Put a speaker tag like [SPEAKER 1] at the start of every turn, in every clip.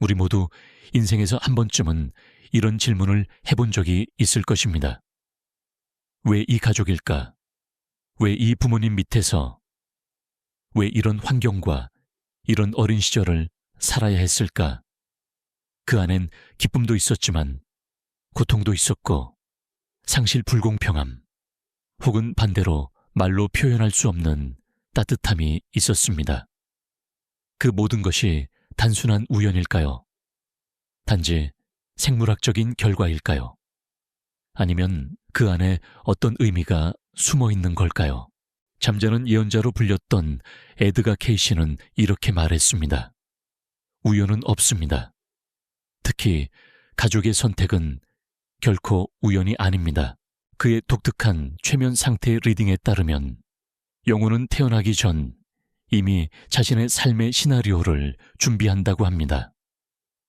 [SPEAKER 1] 우리 모두 인생에서 한 번쯤은 이런 질문을 해본 적이 있을 것입니다. 왜 이 가족일까? 왜 이 부모님 밑에서? 왜 이런 환경과 이런 어린 시절을 살아야 했을까? 그 안엔 기쁨도 있었지만 고통도 있었고 상실 불공평함 혹은 반대로 말로 표현할 수 없는 따뜻함이 있었습니다. 그 모든 것이 단순한 우연일까요? 단지 생물학적인 결과일까요? 아니면 그 안에 어떤 의미가 숨어 있는 걸까요? 잠자는 예언자로 불렸던 에드가 케이시는 이렇게 말했습니다. 우연은 없습니다. 특히 가족의 선택은 결코 우연이 아닙니다. 그의 독특한 최면 상태 리딩에 따르면 영혼은 태어나기 전 이미 자신의 삶의 시나리오를 준비한다고 합니다.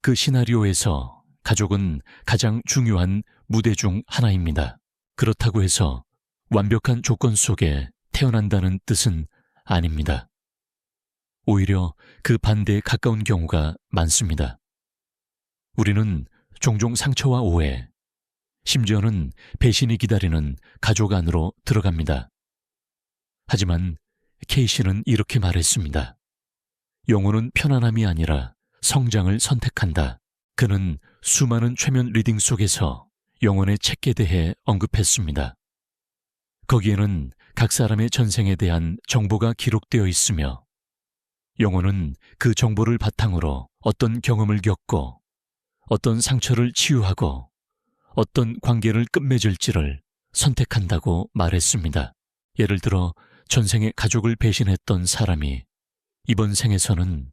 [SPEAKER 1] 그 시나리오에서 가족은 가장 중요한 무대 중 하나입니다. 그렇다고 해서 완벽한 조건 속에 태어난다는 뜻은 아닙니다. 오히려 그 반대에 가까운 경우가 많습니다. 우리는 종종 상처와 오해, 심지어는 배신이 기다리는 가족 안으로 들어갑니다. 하지만 케이시는 이렇게 말했습니다. 영혼은 편안함이 아니라 성장을 선택한다. 그는 수많은 최면 리딩 속에서 영혼의 책에 대해 언급했습니다. 거기에는 각 사람의 전생에 대한 정보가 기록되어 있으며 영혼은 그 정보를 바탕으로 어떤 경험을 겪고 어떤 상처를 치유하고 어떤 관계를 끝맺을지를 선택한다고 말했습니다. 예를 들어 전생에 가족을 배신했던 사람이 이번 생에서는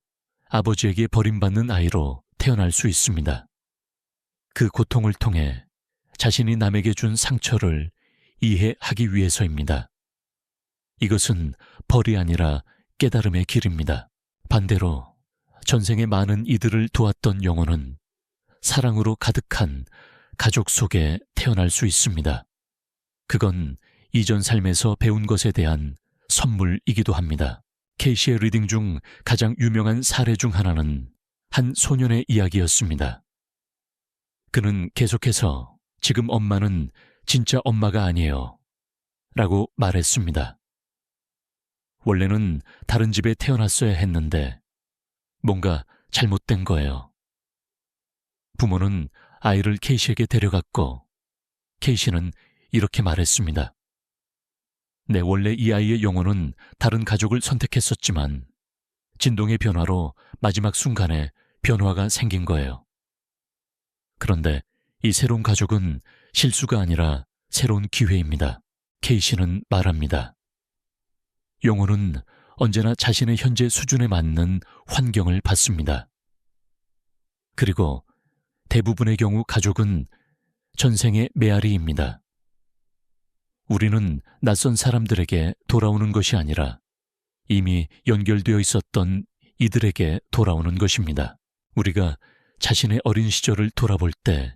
[SPEAKER 1] 아버지에게 버림받는 아이로 태어날 수 있습니다. 그 고통을 통해 자신이 남에게 준 상처를 이해하기 위해서입니다. 이것은 벌이 아니라 깨달음의 길입니다. 반대로 전생의 많은 이들을 도왔던 영혼은 사랑으로 가득한 가족 속에 태어날 수 있습니다. 그건 이전 삶에서 배운 것에 대한 선물이기도 합니다. 케이시의 리딩 중 가장 유명한 사례 중 하나는 한 소년의 이야기였습니다. 그는 계속해서 지금 엄마는 진짜 엄마가 아니에요. 라고 말했습니다. 원래는 다른 집에 태어났어야 했는데 뭔가 잘못된 거예요. 부모는 아이를 케이시에게 데려갔고 케이시는 이렇게 말했습니다. 네, 원래 이 아이의 영혼은 다른 가족을 선택했었지만 진동의 변화로 마지막 순간에 변화가 생긴 거예요. 그런데 이 새로운 가족은 실수가 아니라 새로운 기회입니다. 케이시는 말합니다. 영혼은 언제나 자신의 현재 수준에 맞는 환경을 받습니다. 그리고 대부분의 경우 가족은 전생의 메아리입니다. 우리는 낯선 사람들에게 돌아오는 것이 아니라 이미 연결되어 있었던 이들에게 돌아오는 것입니다. 우리가 자신의 어린 시절을 돌아볼 때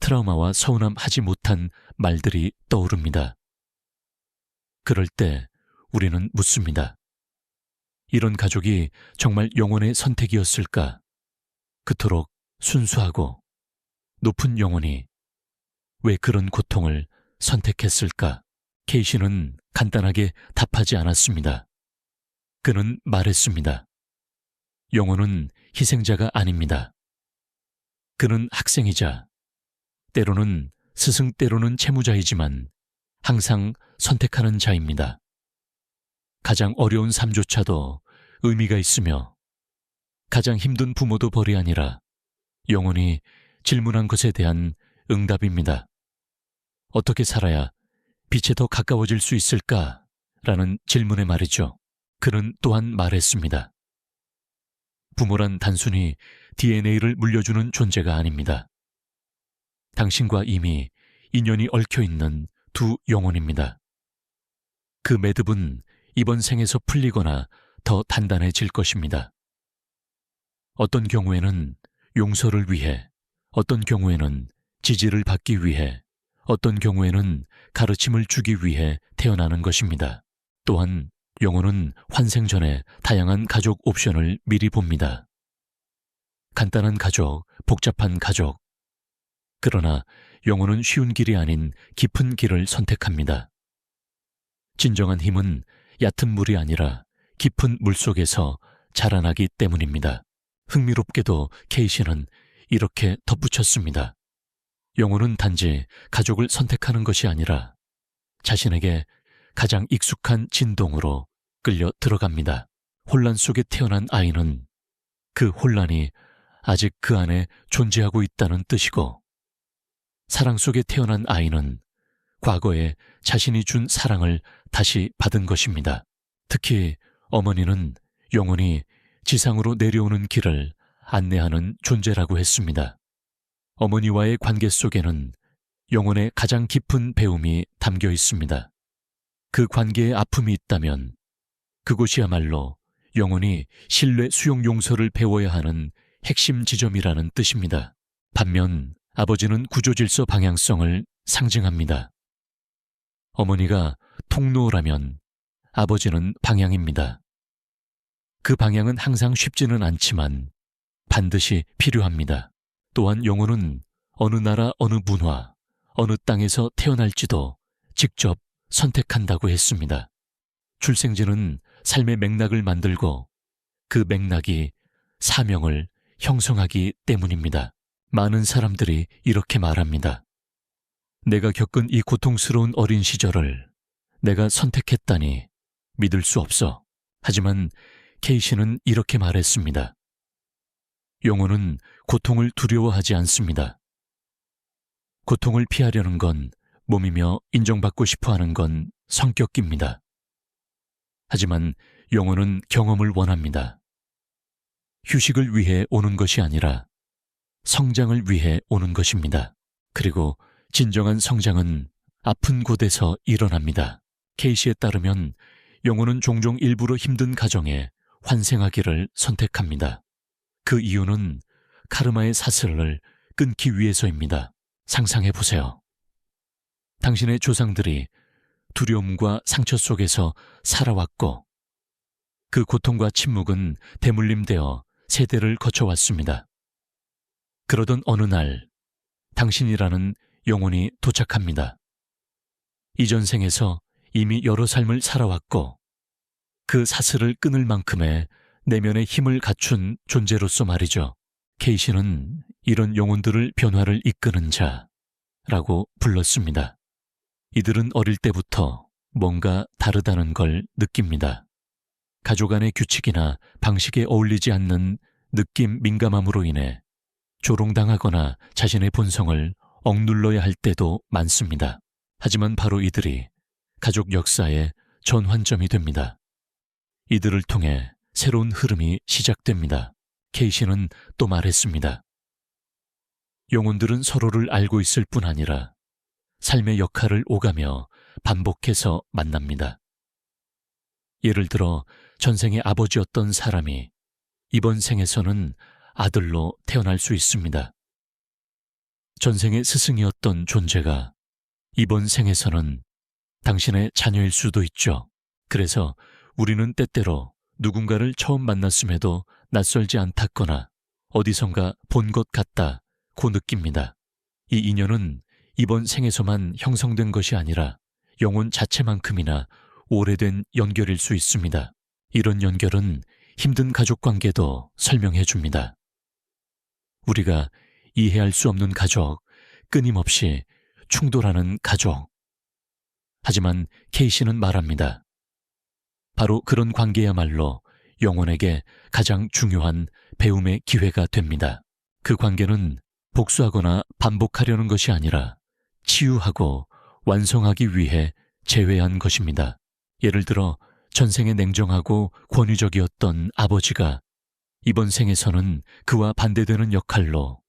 [SPEAKER 1] 트라우마와 서운함 하지 못한 말들이 떠오릅니다. 그럴 때 우리는 묻습니다. 이런 가족이 정말 영혼의 선택이었을까? 그토록 순수하고 높은 영혼이 왜 그런 고통을 선택했을까? 케이시는 간단하게 답하지 않았습니다. 그는 말했습니다. 영혼은 희생자가 아닙니다. 그는 학생이자 때로는 스승 때로는 채무자이지만 항상 선택하는 자입니다. 가장 어려운 삶조차도 의미가 있으며 가장 힘든 부모도 벌이 아니라 영혼이 질문한 것에 대한 응답입니다. 어떻게 살아야 빛에 더 가까워질 수 있을까? 라는 질문에 말이죠. 그는 또한 말했습니다. 부모란 단순히 DNA를 물려주는 존재가 아닙니다. 당신과 이미 인연이 얽혀 있는 두 영혼입니다. 그 매듭은 이번 생에서 풀리거나 더 단단해질 것입니다. 어떤 경우에는 용서를 위해, 어떤 경우에는 지지를 받기 위해, 어떤 경우에는 가르침을 주기 위해 태어나는 것입니다. 또한 영혼은 환생 전에 다양한 가족 옵션을 미리 봅니다. 간단한 가족, 복잡한 가족. 그러나 영혼은 쉬운 길이 아닌 깊은 길을 선택합니다. 진정한 힘은 얕은 물이 아니라 깊은 물 속에서 자라나기 때문입니다. 흥미롭게도 케이시는 이렇게 덧붙였습니다. 영혼은 단지 가족을 선택하는 것이 아니라 자신에게 가장 익숙한 진동으로 끌려 들어갑니다. 혼란 속에 태어난 아이는 그 혼란이 아직 그 안에 존재하고 있다는 뜻이고 사랑 속에 태어난 아이는 과거에 자신이 준 사랑을 다시 받은 것입니다. 특히 어머니는 영혼이 지상으로 내려오는 길을 안내하는 존재라고 했습니다. 어머니와의 관계 속에는 영혼의 가장 깊은 배움이 담겨 있습니다. 그 관계에 아픔이 있다면 그곳이야말로 영혼이 신뢰 수용 용서를 배워야 하는 핵심 지점이라는 뜻입니다. 반면 아버지는 구조 질서 방향성을 상징합니다. 어머니가 통로라면 아버지는 방향입니다. 그 방향은 항상 쉽지는 않지만 반드시 필요합니다. 또한 영혼은 어느 나라, 어느 문화, 어느 땅에서 태어날지도 직접 선택한다고 했습니다. 출생지는 삶의 맥락을 만들고 그 맥락이 사명을 형성하기 때문입니다. 많은 사람들이 이렇게 말합니다. 내가 겪은 이 고통스러운 어린 시절을 내가 선택했다니 믿을 수 없어. 하지만 케이시는 이렇게 말했습니다. 영혼은 고통을 두려워하지 않습니다. 고통을 피하려는 건 몸이며 인정받고 싶어 하는 건 성격입니다. 하지만 영혼은 경험을 원합니다. 휴식을 위해 오는 것이 아니라 성장을 위해 오는 것입니다. 그리고 진정한 성장은 아픈 곳에서 일어납니다. 케이시에 따르면 영혼은 종종 일부러 힘든 가정에 환생하기를 선택합니다. 그 이유는 카르마의 사슬을 끊기 위해서입니다. 상상해 보세요. 당신의 조상들이 두려움과 상처 속에서 살아왔고 그 고통과 침묵은 대물림되어 세대를 거쳐왔습니다. 그러던 어느 날 당신이라는 영혼이 도착합니다. 이전 생에서 이미 여러 삶을 살아왔고 그 사슬을 끊을 만큼의 내면의 힘을 갖춘 존재로서 말이죠. 케이시는 이런 영혼들을 변화를 이끄는 자라고 불렀습니다. 이들은 어릴 때부터 뭔가 다르다는 걸 느낍니다. 가족 안의 규칙이나 방식에 어울리지 않는 느낌 민감함으로 인해 조롱당하거나 자신의 본성을 억눌러야 할 때도 많습니다. 하지만 바로 이들이 가족 역사의 전환점이 됩니다. 이들을 통해 새로운 흐름이 시작됩니다. 케이시는 또 말했습니다. 영혼들은 서로를 알고 있을 뿐 아니라 삶의 역할을 오가며 반복해서 만납니다. 예를 들어 전생의 아버지였던 사람이 이번 생에서는 아들로 태어날 수 있습니다. 전생의 스승이었던 존재가 이번 생에서는 당신의 자녀일 수도 있죠. 그래서 우리는 때때로 누군가를 처음 만났음에도 낯설지 않았거나 어디선가 본 것 같다 고 느낍니다. 이 인연은 이번 생에서만 형성된 것이 아니라 영혼 자체만큼이나 오래된 연결일 수 있습니다. 이런 연결은 힘든 가족 관계도 설명해 줍니다. 우리가 이해할 수 없는 가족, 끊임없이 충돌하는 가족. 하지만 케이시는 말합니다. 바로 그런 관계야말로 영혼에게 가장 중요한 배움의 기회가 됩니다. 그 관계는 복수하거나 반복하려는 것이 아니라 치유하고 완성하기 위해 제외한 것입니다. 예를 들어 전생에 냉정하고 권위적이었던 아버지가 이번 생에서는 그와 반대되는 역할로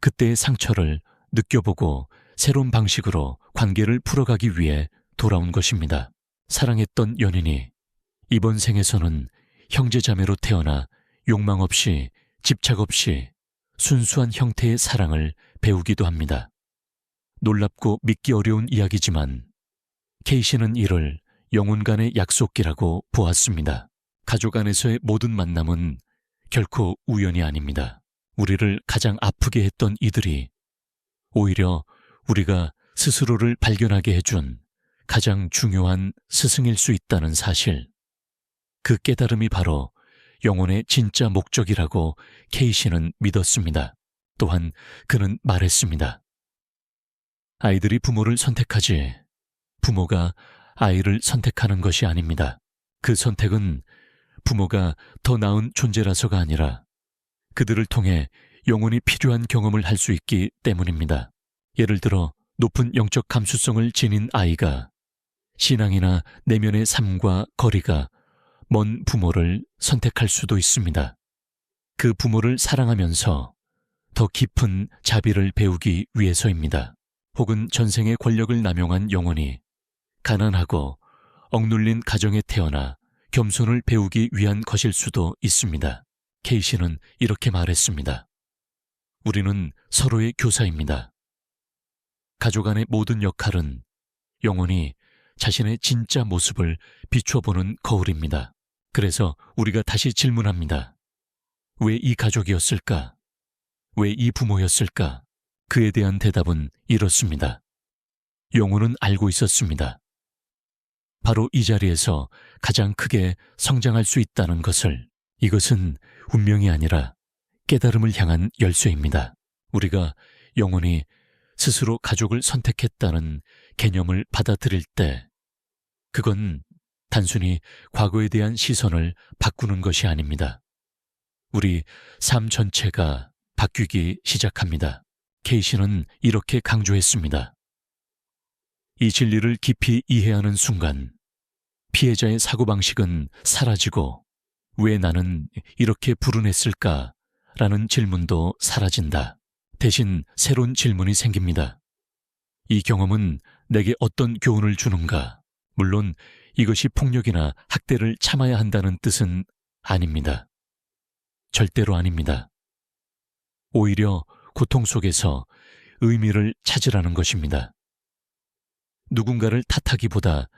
[SPEAKER 1] 그때의 상처를 느껴보고 새로운 방식으로 관계를 풀어가기 위해 돌아온 것입니다. 사랑했던 연인이 이번 생에서는 형제자매로 태어나 욕망 없이 집착 없이 순수한 형태의 사랑을 배우기도 합니다. 놀랍고 믿기 어려운 이야기지만 케이시는 이를 영혼 간의 약속기라고 보았습니다. 가족 안에서의 모든 만남은 결코 우연이 아닙니다. 우리를 가장 아프게 했던 이들이 오히려 우리가 스스로를 발견하게 해준 가장 중요한 스승일 수 있다는 사실. 그 깨달음이 바로 영혼의 진짜 목적이라고 케이시는 믿었습니다. 또한 그는 말했습니다. 아이들이 부모를 선택하지 부모가 아이를 선택하는 것이 아닙니다. 그 선택은 부모가 더 나은 존재라서가 아니라 그들을 통해 영혼이 필요한 경험을 할 수 있기 때문입니다. 예를 들어 높은 영적 감수성을 지닌 아이가 신앙이나 내면의 삶과 거리가 먼 부모를 선택할 수도 있습니다. 그 부모를 사랑하면서 더 깊은 자비를 배우기 위해서입니다. 혹은 전생의 권력을 남용한 영혼이 가난하고 억눌린 가정에 태어나 겸손을 배우기 위한 것일 수도 있습니다. 케이시는 이렇게 말했습니다. 우리는 서로의 교사입니다. 가족 안의 모든 역할은 영혼이 자신의 진짜 모습을 비춰보는 거울입니다. 그래서 우리가 다시 질문합니다. 왜 이 가족이었을까? 왜 이 부모였을까? 그에 대한 대답은 이렇습니다. 영혼은 알고 있었습니다. 바로 이 자리에서 가장 크게 성장할 수 있다는 것을 이것은 운명이 아니라 깨달음을 향한 열쇠입니다. 우리가 영혼이 스스로 가족을 선택했다는 개념을 받아들일 때 그건 단순히 과거에 대한 시선을 바꾸는 것이 아닙니다. 우리 삶 전체가 바뀌기 시작합니다. 케이시는 이렇게 강조했습니다. 이 진리를 깊이 이해하는 순간 피해자의 사고방식은 사라지고 왜 나는 이렇게 불운했을까? 라는 질문도 사라진다. 대신 새로운 질문이 생깁니다. 이 경험은 내게 어떤 교훈을 주는가? 물론 이것이 폭력이나 학대를 참아야 한다는 뜻은 아닙니다. 절대로 아닙니다. 오히려 고통 속에서 의미를 찾으라는 것입니다. 누군가를 탓하기보다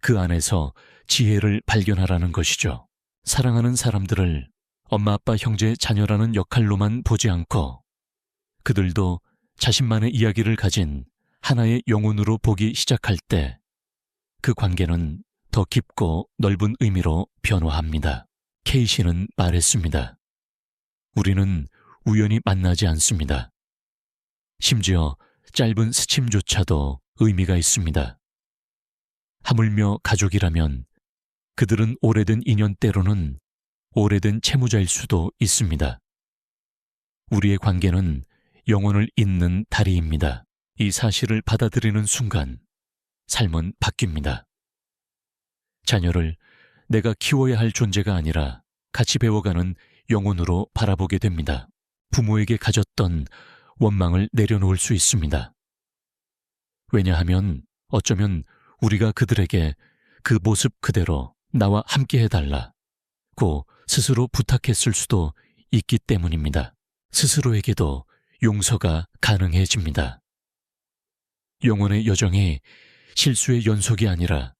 [SPEAKER 1] 그 안에서 지혜를 발견하라는 것이죠. 사랑하는 사람들을 엄마, 아빠, 형제, 자녀라는 역할로만 보지 않고 그들도 자신만의 이야기를 가진 하나의 영혼으로 보기 시작할 때 그 관계는 더 깊고 넓은 의미로 변화합니다. 케이시는 말했습니다. 우리는 우연히 만나지 않습니다. 심지어 짧은 스침조차도 의미가 있습니다. 하물며 가족이라면 그들은 오래된 인연 때로는 오래된 채무자일 수도 있습니다. 우리의 관계는 영혼을 잇는 다리입니다. 이 사실을 받아들이는 순간 삶은 바뀝니다. 자녀를 내가 키워야 할 존재가 아니라 같이 배워가는 영혼으로 바라보게 됩니다. 부모에게 가졌던 원망을 내려놓을 수 있습니다. 왜냐하면 어쩌면 우리가 그들에게 그 모습 그대로 나와 함께 해달라 고 스스로 부탁했을 수도 있기 때문입니다. 스스로에게도 용서가 가능해집니다. 영혼의 여정이 실수의 연속이 아니라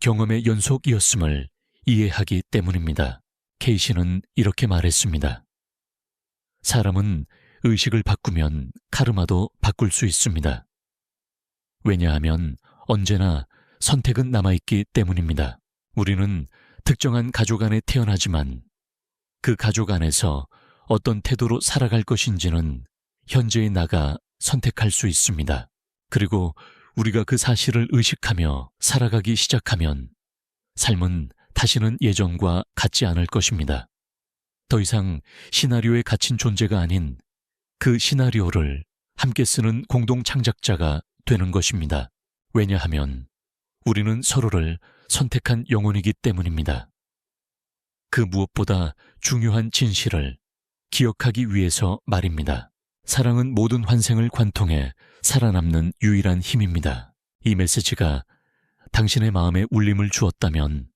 [SPEAKER 1] 경험의 연속이었음을 이해하기 때문입니다. 케이시는 이렇게 말했습니다. 사람은 의식을 바꾸면 카르마도 바꿀 수 있습니다. 왜냐하면 언제나 선택은 남아있기 때문입니다. 우리는 특정한 가족 안에 태어나지만 그 가족 안에서 어떤 태도로 살아갈 것인지는 현재의 나가 선택할 수 있습니다. 그리고 우리가 그 사실을 의식하며 살아가기 시작하면 삶은 다시는 예전과 같지 않을 것입니다. 더 이상 시나리오에 갇힌 존재가 아닌 그 시나리오를 함께 쓰는 공동 창작자가 되는 것입니다. 왜냐하면 우리는 서로를 선택한 영혼이기 때문입니다. 그 무엇보다 중요한 진실을 기억하기 위해서 말입니다. 사랑은 모든 환생을 관통해 살아남는 유일한 힘입니다. 이 메시지가 당신의 마음에 울림을 주었다면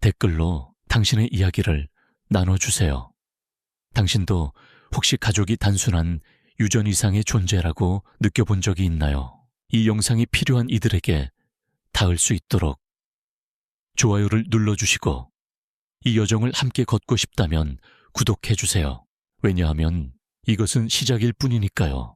[SPEAKER 1] 댓글로 당신의 이야기를 나눠주세요. 당신도 혹시 가족이 단순한 유전 이상의 존재라고 느껴본 적이 있나요? 이 영상이 필요한 이들에게 닿을 수 있도록 좋아요를 눌러주시고 이 여정을 함께 걷고 싶다면 구독해주세요. 왜냐하면 이것은 시작일 뿐이니까요.